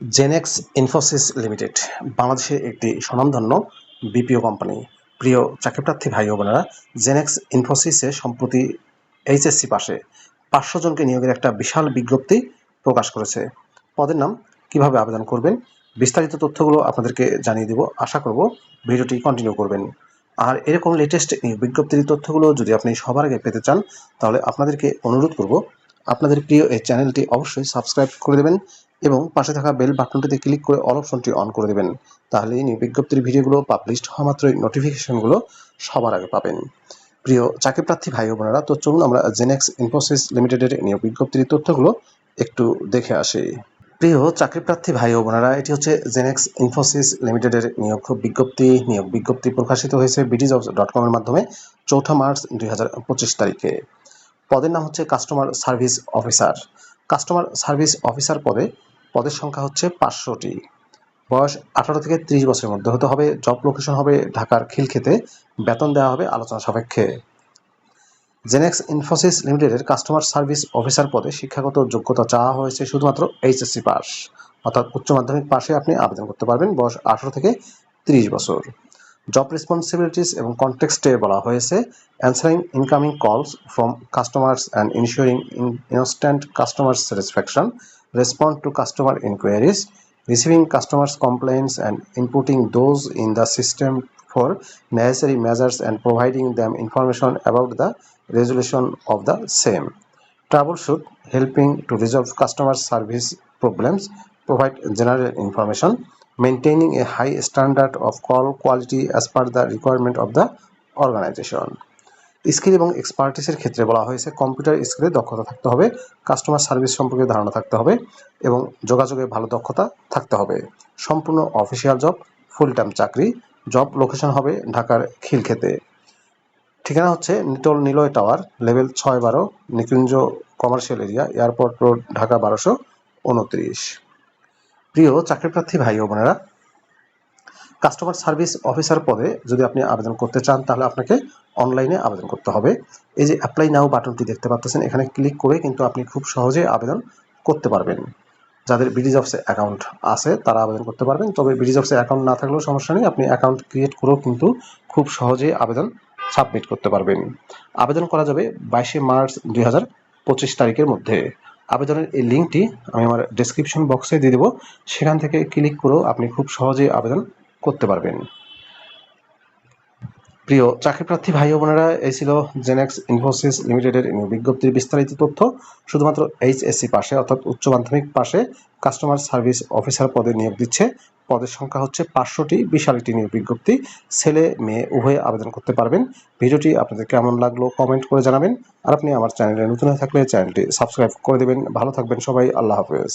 Genex Infosys limited, বাংলাদেশের একটি স্বনামধন্য বিপিও কোম্পানি। প্রিয় চাকরিপ্রার্থী ভাই ও বোনেরা, জেনেক্স ইনফোসিসে সম্প্রতি এইচএসসি পাশে পাঁচশো জনকে নিয়োগের একটা বিশাল বিজ্ঞপ্তি প্রকাশ করেছে। পদের নাম কীভাবে আবেদন করবেন, বিস্তারিত তথ্যগুলো আপনাদেরকে জানিয়ে দেব। আশা করব ভিডিওটি কন্টিনিউ করবেন। আর এরকম লেটেস্ট বিজ্ঞপ্তির তথ্যগুলো যদি আপনি সবার আগে পেতে চান, তাহলে আপনাদেরকে অনুরোধ করব, আপনাদের প্রিয় এই চ্যানেলটি অবশ্যই সাবস্ক্রাইব করে দেবেন এবং পাশে থাকা বেল বাটনটিতে ক্লিক করে অল অপশনটি অন করে দেবেন। তাহলে নিউ বিজ্ঞপ্তির ভিডিওগুলো পাবলিশড হওয়া মাত্রই নোটিফিকেশনগুলো সবার আগে পাবেন। প্রিয় চাকরি প্রার্থী ভাই বোনেরা, তো চলুন আমরা জেনেক্স ইনফোসিস লিমিটেডের নিয়োগ বিজ্ঞপ্তির তথ্যগুলো একটু দেখে আসি। প্রিয় চাকরি প্রার্থী ভাই ও বোনেরা, এটি হচ্ছে জেনেক্স ইনফোসিস লিমিটেডের নিয়োগ বিজ্ঞপ্তি। নিয়োগ বিজ্ঞপ্তি প্রকাশিত হয়েছে বিডি জবস ডট কমের মাধ্যমে চৌঠা মার্চ দুই হাজার পঁচিশ তারিখে। পদের নাম হচ্ছে customer service officer customer service officer পদে পদের সংখ্যা হচ্ছে পাঁচশোটি। বয়স আঠারো থেকে ত্রিশ বছরের মধ্যে হতে হবে। জব লোকেশন হবে ঢাকার খিলক্ষেতে। বেতন দেওয়া হবে আলোচনা সাপেক্ষে। জেনেক্স ইনফোসিস লিমিটেডের কাস্টমার সার্ভিস অফিসার পদে শিক্ষাগত যোগ্যতা চাওয়া হয়েছে শুধুমাত্র এইচএসসি পাস। অর্থাৎ উচ্চ মাধ্যমিক পাশে আপনি আবেদন করতে পারবেন বয়স আঠারো থেকে ত্রিশ বছর। জব রেসপন্সিবিলিটিস এবং কনটেক্সটে বলা হয়েছে answering incoming calls from customers and ensuring instant customer satisfaction respond to customer inquiries, receiving customers' complaints and inputting those in the system for necessary measures and providing them information about the resolution of the same. Troubleshoot, helping to resolve customer service problems, provide general information, maintaining a high standard of call quality as per the requirement of the organization. Skill এবং এক্সপার্টিসের ক্ষেত্রে বলা হয়েছে computer স্কিলে দক্ষতা থাকতে হবে customer service সম্পর্কে ধারণা থাকতে হবে এবং যোগাযোগে ভালো দক্ষতা থাকতে হবে। সম্পূর্ণ অফিসিয়াল জব ফুল টাইম চাকরি জব লোকেশন হবে ঢাকার খিলক্ষেতে। ঠিকানা হচ্ছে নিটল নিলয় টাওয়ার লেভেল ছয় বারো, Nikunja commercial area airport road Dhaka বারোশো উনত্রিশ। প্রিয় চাকরিপ্রার্থী ভাই ও বোনেরা কাস্টমার সার্ভিস অফিসার পদে যদি আপনি আবেদন করতে চান, তাহলে আপনাকে অনলাইনে আবেদন করতে হবে। এই যে অ্যাপ্লাই নাও বাটনটি দেখতে পাচ্ছেন এখানে ক্লিক করে কিন্তু আপনি খুব সহজে আবেদন করতে পারবেন। যাদের বিডি জবসে অ্যাকাউন্ট আছে, তারা আবেদন করতে পারবেন। তবে বিডি জবসে অ্যাকাউন্ট না থাকলেও সমস্যা নেই, আপনি অ্যাকাউন্ট ক্রিয়েট করেও কিন্তু খুব সহজেই আবেদন সাবমিট করতে পারবেন। আবেদন করা যাবে বাইশে মার্চ দুই হাজার পঁচিশ তারিখের মধ্যে। আবেদনের এই লিঙ্কটি আমি আমার ডেসক্রিপশন বক্সে দিয়ে দেবো। সেখান থেকে ক্লিক করেও আপনি খুব সহজেই আবেদন করতে পারবেন। প্রিয় চাকরিপ্রার্থী ভাই ও বোনেরা, এই ছিল জেনেক্স ইনফোসিস লিমিটেডের বিজ্ঞপ্তির বিস্তারিত তথ্য। শুধুমাত্র এইচএসসি পাশে, অর্থাৎ উচ্চ মাধ্যমিক পাশে কাস্টমার সার্ভিস অফিসার পদে নিয়োগ দিচ্ছে। পদের সংখ্যা হচ্ছে পাঁচশোটি, বিশাল একটি নিয়োগ বিজ্ঞপ্তি। ছেলে, মেয়ে, উভয়ে আবেদন করতে পারবেন। ভিডিওটি আপনাদের কেমন লাগল কমেন্ট করে জানাবেন। আর আপনি আমার চ্যানেলে নতুন হয়ে থাকলে চ্যানেলটি সাবস্ক্রাইব করে দেবেন। ভালো থাকবেন সবাই, আল্লাহ হাফেজ।